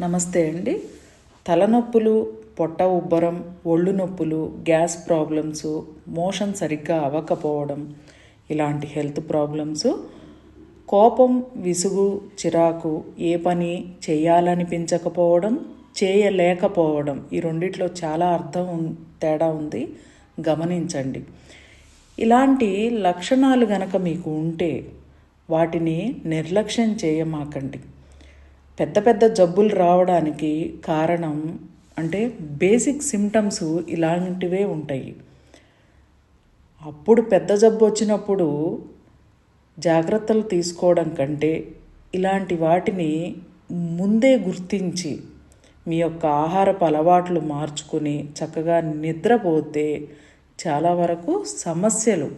నమస్తే అండి. తలనొప్పులు పొట్ట ఉబ్బరం ఒళ్ళు నొప్పులు గ్యాస్ ప్రాబ్లమ్స్ మోషన్ సరిగ్గా అవ్వకపోవడం ఇలాంటి హెల్త్ ప్రాబ్లమ్స్ కోపం విసుగు చిరాకు ఏ పని చేయాలనిపించకపోవడం చేయలేకపోవడం ఈ రెండిట్లో చాలా అర్థం తేడా ఉంది. గమనించండి. ఇలాంటి లక్షణాలు గనక మీకు ఉంటే వాటిని నిర్లక్ష్యం చేయమాకండి. పెద్ద పెద్ద జబ్బులు రావడానికి కారణం అంటే బేసిక్ సిమ్టమ్స్ ఇలాంటివే ఉంటాయి. అప్పుడు పెద్ద జబ్బు వచ్చినప్పుడు జాగ్రత్తలు తీసుకోవడం కంటే ఇలాంటి వాటిని ముందే గుర్తించి మీ యొక్క ఆహారపు అలవాట్లు మార్చుకుని చక్కగా నిద్రపోతే చాలా వరకు సమస్యలు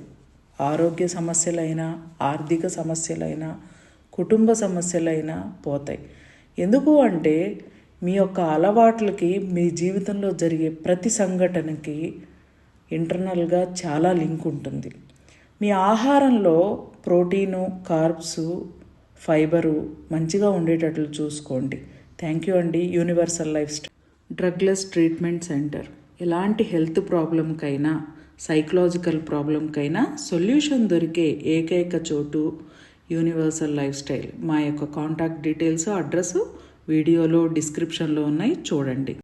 ఆరోగ్య సమస్యలైనా ఆర్థిక సమస్యలైనా కుటుంబ సమస్యలైనా పోతాయి. ఎందుకు అంటే మీ యొక్క అలవాట్లకి మీ జీవితంలో జరిగే ప్రతి సంఘటనకి ఇంటర్నల్గా చాలా లింక్ ఉంటుంది. మీ ఆహారంలో ప్రోటీను కార్బ్స్ ఫైబరు మంచిగా ఉండేటట్లు చూసుకోండి. థ్యాంక్ యూ అండి. Universal life style drugless treatment centre. ఎలాంటి హెల్త్ ప్రాబ్లంకైనా సైకలాజికల్ ప్రాబ్లంకైనా సొల్యూషన్ దొరికే ఏకైక చోటు యూనివర్సల్ లైఫ్ స్టైల్. మా యొక్క కాంటాక్ట్ డీటెయిల్స్ అడ్రస్ వీడియోలో డిస్క్రిప్షన్లో ఉన్నాయి. చూడండి.